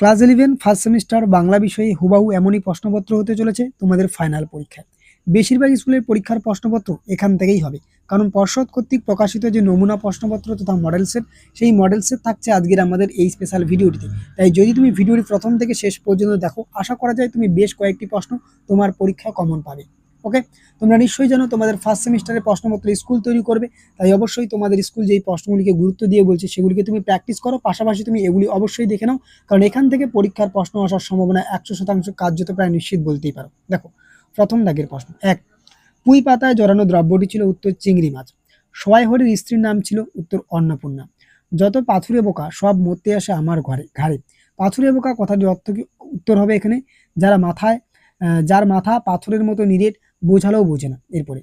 Class eleven, first semester, Bangla বিষয়ে হুবাহু এমনই প্রশ্নপত্র হতে চলেছে তোমাদের ফাইনাল পরীক্ষায়। বেশিরভাগ স্কুলের পরীক্ষার প্রশ্নপত্র এখান থেকেই হবে। কারণ পর্ষদ কর্তৃক প্রকাশিত যে নমুনা প্রশ্নপত্র তথা মডেল সেট সেই মডেল সেট থাকছে আজকের আমাদের এই স্পেশাল ভিডিওটিতে তাই যদি তুমি ভিডিওটি প্রথম থেকে শেষ পর্যন্ত দেখো, আশা করা যায় তুমি বেশ কয়েকটি প্রশ্ন তোমার পরীক্ষায় কমন পাবে। ওকে? তোমরা নিশ্চয়ই জানো তোমাদের ফার্স্ট সেমিস্টারের প্রশ্নপত্র স্কুল তৈরি করবে, তাই অবশ্যই তোমাদের স্কুল যেই প্রশ্নগুলিকে গুরুত্ব দিয়ে বলছে সেগুলিকে তুমি প্র্যাকটিস করো, পাশাপাশি তুমি এগুলি অবশ্যই দেখে নাও, কারণ এখান থেকে পরীক্ষার প্রশ্ন আসার সম্ভাবনা একশো শতাংশ কার্যত প্রায় নিশ্চিত বলতেই পারো। দেখো, প্রথম দাগের প্রশ্ন, এক, পুঁই পাতায় জড়ানো দ্রব্যটি ছিল উত্তর চিংড়ি মাছ সবাই হরির স্ত্রীর নাম ছিল উত্তর অন্নপূর্ণা, যত পাথুরে বোকা সব মরতে আসে আমার ঘরে, ঘাড়ে, পাথুরে বোকা কথাটি অর্থ কি উত্তর হবে এখানে, যারা মাথায় যার মাথা পাথরের মতো নিরেট বোঝালেও বোঝে না এরপরে।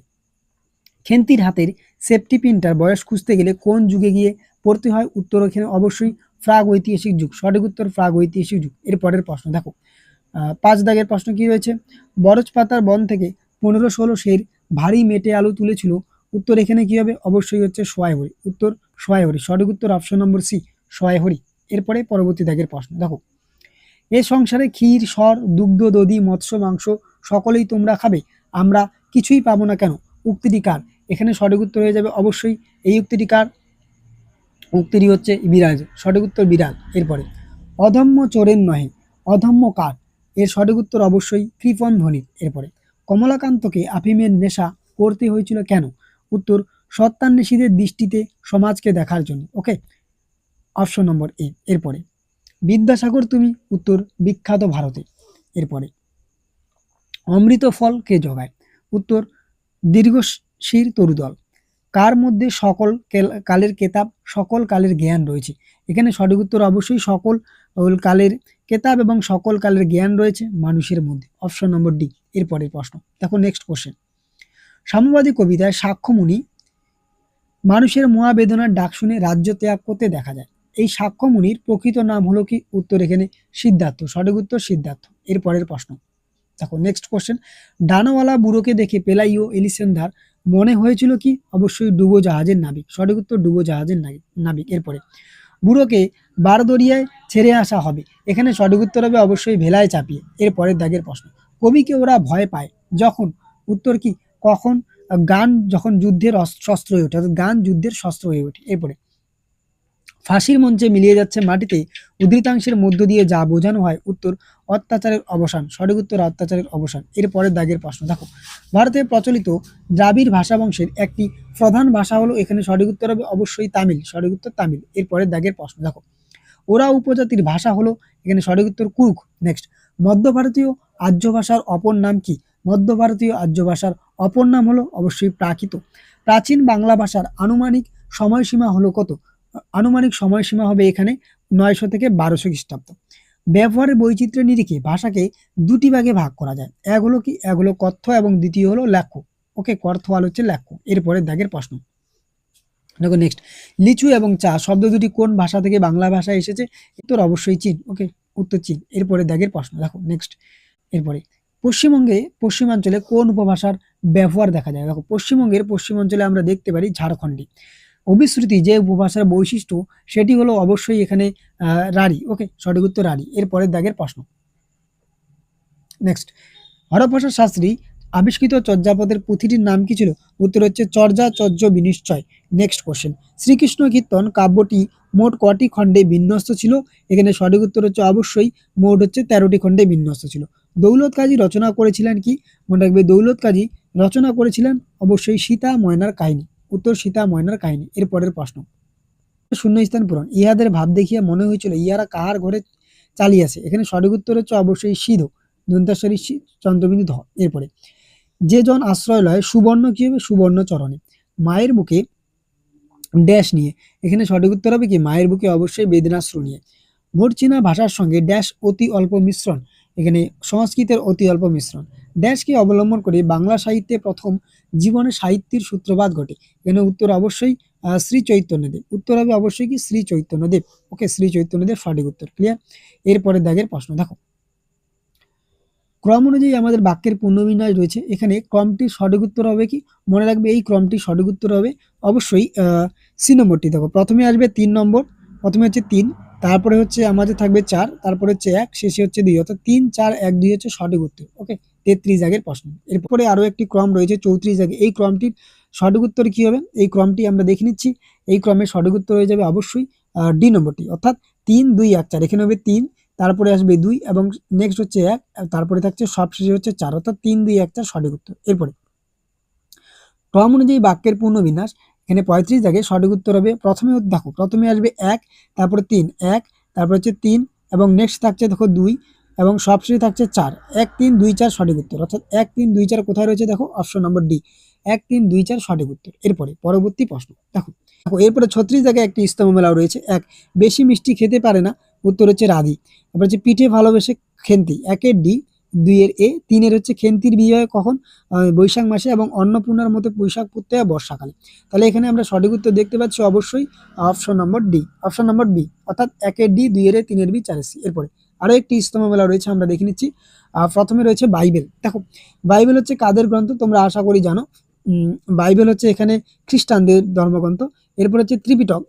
খেন্তির হাতের সেফটি পিনটার বয়স খুঁজতে গেলে কোন যুগে গিয়ে পড়তে হয় উত্তর এখানে? অবশ্যই প্রাগ ঐতিহাসিক যুগ, সঠিক উত্তর প্রাগ ঐতিহাসিক যুগ। এর পরের প্রশ্ন, দেখো পাঁচ দাগের প্রশ্ন কি রয়েছে? বরজ পাতার বন থেকে পনেরো ষোলো সের ভারী মেটে আলু তুলেছিল, উত্তর এখানে কি হবে? অবশ্যই হচ্ছে সোয়াইহরি। উত্তর সোয়াইহরি, সঠিক উত্তর অপশন নম্বর সি সোয়াইহরি। এরপরে পরবর্তী দাগের প্রশ্ন, দেখো, এ সংসারে ক্ষীর, সর, দুগ্ধ, দধি, মৎস্য, মাংস সকলেই তোমরা খাবে আমরা কিছুই পাবো না কেন? উক্তিটি কার? এখানে সঠিক উত্তর হয়ে যাবে অবশ্যই। এই উক্তিটি কার? উক্তিটি হচ্ছে বিরাজ। সঠিক উত্তর বিড়াল এরপরে অধম্য চোরের নহে অধম্য কার? এর সঠিক উত্তর অবশ্যই কৃপন ধ্বনির এরপরে, কমলাকান্তকে আফিমের নেশা করতে হয়েছিল কেন? উত্তর সত্যান্বেষীদের দৃষ্টিতে সমাজকে দেখার জন্য। ওকে? Option number A. এরপরে, বিদ্যাসাগর তুমি? উত্তর, বিখ্যাত ভারতে। এরপরে অমৃত ফল কে জগায়? উত্তর, দীর্ঘশির তরুদল। কার মধ্যে সকল কালের কেতাব, সকল কালের জ্ঞান রয়েছে? এখানে সঠিক উত্তর অবশ্যই সকল কালের কেতাব এবং সকল কালের জ্ঞান রয়েছে মানুষের মধ্যে। অপশন নম্বর ডি এরপরের প্রশ্ন। দেখো নেক্সট কোশ্চেন সাম্যবাদী কবিতায় সাক্ষ্যমুনি মানুষের মহাবেদনার ডাক শুনে রাজ্য ত্যাগ করতে দেখা যায়। এই সাক্ষ্যমুনির প্রকৃত নাম হলো কি? উত্তর এখানে সিদ্ধার্থ। সঠিক উত্তর সিদ্ধার্থ। এর পরের প্রশ্ন। দেখো নেক্সট কোশ্চেন ডানাওয়ালা বুড়োকে দেখে পেলাইও এলিসেন্ধার মনে হয়েছিল কি? অবশ্যই ডুবো জাহাজের নাবিক। সঠিক উত্তর, ডুবো জাহাজের নাবিক এরপরে, বুড়োকে বারদরিয়ায় ছেড়ে আসা হবে। এখানে সঠিক উত্তর হবে অবশ্যই ভেলায় চাপিয়ে। এর পরের দাগের প্রশ্ন। কবিকে ওরা ভয় পায়। যখন? উত্তর কি? কখন? গান যখন যুদ্ধের অস্ত্র- শস্ত্র হয়ে ওঠে, অর্থাৎ গান যুদ্ধের শস্ত্র হয়ে ওঠে। এরপরে ফাঁসির মঞ্চে মিলিয়ে যাচ্ছে মাটিতে উদ্ধৃতাংশের মধ্য দিয়ে যা বোঝানো হয় উত্তর, অত্যাচারের অবসান, সঠিক উত্তর, অত্যাচারের অবসান। এর পরের দাগের প্রশ্ন। দেখো, ভারতে প্রচলিত দ্রাবিড় ভাষা বংশের একটি প্রধান ভাষা হলো এখানে সঠিক উত্তর হবে অবশ্যই তামিল, সঠিক উত্তর তামিল। এর পরের দাগের প্রশ্ন। দেখো, ওরা উপজাতির ভাষা হলো এখানে সঠিক উত্তর কুরুক নেক্সট মধ্য ভারতীয় আর্য ভাষার অপর নাম কি? মধ্য ভারতীয় আর্য ভাষার অপর নাম হলো অবশ্যই প্রাকৃত। প্রাচীন বাংলা ভাষার আনুমানিক সময়সীমা হলো কত? আনুমানিক সময়সীমা হবে এখানে নয়শো থেকে বারোশো খ্রিস্টাব্দ। ব্যবহারের বৈচিত্র্যের নিরিখে ভাষাকে দুটি ভাগে ভাগ করা যায়। এক হলো কি? এক হলো কথ্য এবং দ্বিতীয় হলো লেখ্য। ওকে, কথ্য আর হচ্ছে লেখ্য। এরপরে দাগের প্রশ্ন। দেখো নেক্সট লিচু এবং চা শব্দ দুটি কোন ভাষা থেকে বাংলা ভাষায় এসেছে? উত্তর অবশ্যই চীন। ওকে, উত্তর চীন। এরপরে দাগের প্রশ্ন। দেখো নেক্সট এরপরে। পশ্চিমবঙ্গে পশ্চিমাঞ্চলে কোন উপভাষার ব্যবহার দেখা যায়? দেখো, পশ্চিমবঙ্গের পশ্চিমাঞ্চলে আমরা দেখতে পারি ঝাড়খণ্ডী। অভিশ্রুতি যে উপভাষার বৈশিষ্ট্য, সেটি হলো অবশ্যই এখানে রাঢ়ী। ওকে সঠিক উত্তর রাঢ়ী। এর পরের দাগের প্রশ্ন। নেক্সট হরপ্রসাদ শাস্ত্রী আবিষ্কৃত চর্যাপদের পুঁথিটির নাম কি ছিল? উত্তর হচ্ছে চর্যা চর্য বিনিশ্চয়। নেক্সট কোশ্চেন শ্রীকৃষ্ণ কীর্তন কাব্যটি মোট কটি খণ্ডে বিন্যস্ত ছিল? এখানে সঠিক উত্তর হচ্ছে অবশ্যই মোট হচ্ছে তেরোটি খণ্ডে বিন্যস্ত ছিল। দৌলত কাজী রচনা করেছিলেন কি? মনে রাখবে দৌলত কাজী রচনা করেছিলেন অবশ্যই সীতা ময়নার কাহিনী। উত্তর সীতা ময়নার কাহিনী, এর পরের প্রশ্ন। শূন্যস্থান পূরণ। ইহাদের ভাব দেখিয়া মনে হয়েছিল ইহারা কাহার ঘরে চালিয়েছে। এখানে সঠিক উত্তর হচ্ছে অবশ্যই সিধ দন্তাশ্বরী চন্দ্রবিন্দু ধ এরপরে যে জন আশ্রয় লয়, সুবর্ণ কি হবে? সুবর্ণ চরণে। মায়ের বুকে ড্যাশ নিয়ে। এখানে সঠিক উত্তর হবে কি? মায়ের বুকে অবশ্যই বেদনাশ্রু নিয়ে। ভোট চীনা ভাষার সঙ্গে ড্যাশ অতি অল্প মিশ্রণ। এখানে সংস্কৃতের অতি অল্প মিশ্রণ। ড্যাশকে অবলম্বন করে বাংলা সাহিত্যে প্রথম জীবনে সাহিত্যের সূত্রপাত ঘটে। এখানে উত্তর অবশ্যই শ্রী চৈতন্যদেব। উত্তর হবে অবশ্যই কি? শ্রী চৈতন্যদেব। ওকে শ্রী চৈতন্যদেব সঠিক উত্তর ক্লিয়ার এরপরে দাগের প্রশ্ন, দেখো। ক্রম অনুযায়ী আমাদের বাক্যের পুনর্বিন্যাস রয়েছে। এখানে ক্রমটি সঠিক উত্তর হবে কি? মনে রাখবে এই ক্রমটি সঠিক উত্তর হবে অবশ্যই সি নম্বরটি, দেখো। প্রথমে আসবে তিন নম্বর, প্রথমে হচ্ছে তিন, তারপরে হচ্ছে আমাদের থাকবে চার, তারপরে হচ্ছে এক, শেষে হচ্ছে দুই, অর্থাৎ তিন, চার, এক, দুই হচ্ছে সঠিক উত্তর ওকে তেত্রিশ আগের প্রশ্ন। এরপরে আরও একটি ক্রম রয়েছে চৌত্রিশ আগে। এই ক্রমটির সঠিক উত্তর কী হবে? এই ক্রমটি আমরা দেখে নিচ্ছি। এই ক্রমের সঠিক উত্তর হয়ে যাবে অবশ্যই ডি নম্বরটি। অর্থাৎ তিন, দুই, এক, চার। এখানে হবে তিন, তারপরে আসবে দুই এবং নেক্সট হচ্ছে এক তারপরে থাকছে সবশেষে হচ্ছে চার। অর্থাৎ তিন, দুই, এক, চার সঠিক উত্তর। এরপরে ক্রম অনুযায়ী বাক্যের পূর্ণবিন্যাস এখানে পঁয়ত্রিশ জায়গায় সঠিক উত্তর হবে। প্রথমে দেখো, প্রথমে আসবে এক, তারপরে তিন, এক, তারপর হচ্ছে তিন এবং নেক্সট থাকছে দেখো দুই। এবং সবশেষে থাকছে চার। এক, তিন, দুই, চার সঠিক উত্তর। অর্থাৎ এক, তিন, দুই, চার কোথায় রয়েছে দেখো? অপশন নম্বর ডি এক, তিন, দুই, চার সঠিক উত্তর। এরপরে পরবর্তী প্রশ্ন। দেখো দেখো, এরপরে ছত্রিশ জায়গায় একটি ইস্তম মেলাও রয়েছে। এক, বেশি মিষ্টি খেতে পারে না। উত্তর হচ্ছে রাধি। তারপর হচ্ছে পিঠে ভালোবেসে খেন্তি। একের ডি দুইয়ের এ, তিনের হচ্ছে খেন্তির বিজয় কখন? বৈশাখ মাসে এবং অন্নপূর্ণার মতো বৈশাখ পড়তে হয় বর্ষাকালে। তাহলে এখানে আমরা সঠিক উত্তর দেখতে পাচ্ছি অবশ্যই option number D option number B অর্থাৎ একের ডি দুইয়ের এ, তিনের বি, চারের সি। এরপরে আরও একটি ইস্তমা মেলা রয়েছে, আমরা দেখে নিচ্ছি। প্রথমে রয়েছে বাইবেল। দেখো, বাইবেল হচ্ছে কাদের গ্রন্থ? তোমরা আশা করি জানো। বাইবেল হচ্ছে এখানে খ্রিস্টানদের ধর্মগ্রন্থ। এরপর হচ্ছে ত্রিপিটক।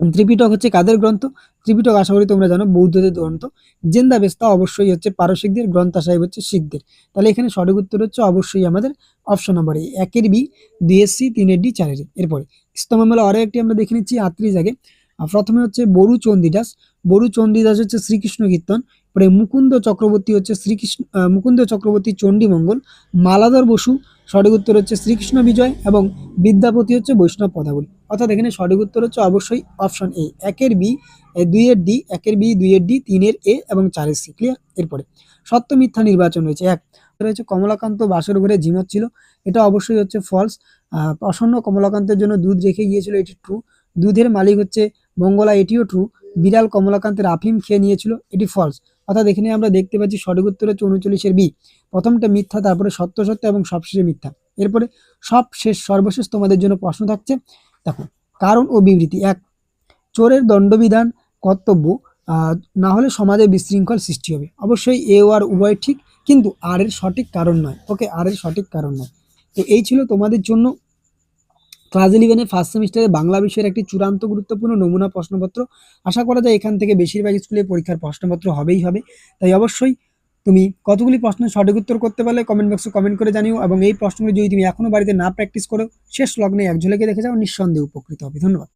ত্রিপিটক হচ্ছে কাদের গ্রন্থ? ত্রিপিটক আশা করি তোমরা জানো বৌদ্ধদের গ্রন্থ। জেন্দা বেস্তা অবশ্যই হচ্ছে পারসিকদের গ্রন্থ সাহেব হচ্ছে শিখদের। তাহলে এখানে সঠিক উত্তর হচ্ছে অবশ্যই আমাদের অপশন নম্বর এ। একের বি দুই এর সি তিনের ডি চারের। এরপরে স্তম্ভমেলা আরও একটি আমরা দেখে নিচ্ছি আত্রিশ আগে। আহ, প্রথমে হচ্ছে বরু চণ্ডীদাস বরু চণ্ডীদাস হচ্ছে শ্রীকৃষ্ণ কীর্তন। পরে মুকুন্দ চক্রবর্তী হচ্ছে শ্রীকৃষ্ণ মুকুন্দ চক্রবর্তী চণ্ডীমঙ্গল। মালাধর বসু সঠিক উত্তর হচ্ছে শ্রীকৃষ্ণ বিজয় এবং বিদ্যাপতি হচ্ছে বৈষ্ণব পদাবলী। অর্থাৎ এখানে সঠিক উত্তর হচ্ছে অবশ্যই অপশন এ একের বি দুইয়ের ডি একের বি দুইয়ের ডি তিনের এ এবং চারের সি ক্লিয়ার এরপরে, সত্য মিথ্যা নির্বাচন রয়েছে, এক। রয়েছে কমলাকান্ত বাসর ঘরে জিমত ছিল, এটা অবশ্যই হচ্ছে ফলস প্রসন্ন কমলাকান্তের জন্য দুধ রেখে গিয়েছিল, এটি ট্রু দুধের মালিক হচ্ছে মঙ্গলা এটিও ট্রু বিড়াল কমলাকান্তের আফিম খেয়ে নিয়েছিল, এটি ফলস অর্থাৎ এখানে আমরা দেখতে পাচ্ছি সঠিক উত্তর হচ্ছে উনচল্লিশের বি। প্রথমটা মিথ্যা, তারপরে সত্য সত্য এবং সবশেষে মিথ্যা। এরপরে সব শেষ সর্বশেষ তোমাদের জন্য প্রশ্ন থাকছে, দেখো, কারণ ও বিবৃতি। এক, চোরের দণ্ডবিধান, কর্তব্য না হলে সমাজে বিশৃঙ্খল সৃষ্টি হবে। অবশ্যই এ ও আর উভয় ঠিক, কিন্তু আর এর সঠিক কারণ নয়। ওকে, আর এর সঠিক কারণ নয়। তো এই ছিল তোমাদের জন্য ক্লাস ইলেভেনের ফার্স্ট সেমিস্টারে বাংলা বিষয়ের একটি চূড়ান্ত গুরুত্বপূর্ণ নমুনা প্রশ্নপত্র। আশা করা যায় এখান থেকে বেশিরভাগ স্কুলে পরীক্ষার প্রশ্নপত্র হবেই হবে। তাই অবশ্যই তুমি কতগুলি প্রশ্নের সঠিক উত্তর করতে পারলে কমেন্ট বক্সে কমেন্ট করে জানিও এবং এই প্রশ্নগুলি যদি তুমি এখনও বাড়িতে না প্র্যাকটিস করো, শেষ লগ্নে এক ঝুলেকে দেখে যাও, নিঃসন্দেহে উপকৃত হবে। ধন্যবাদ।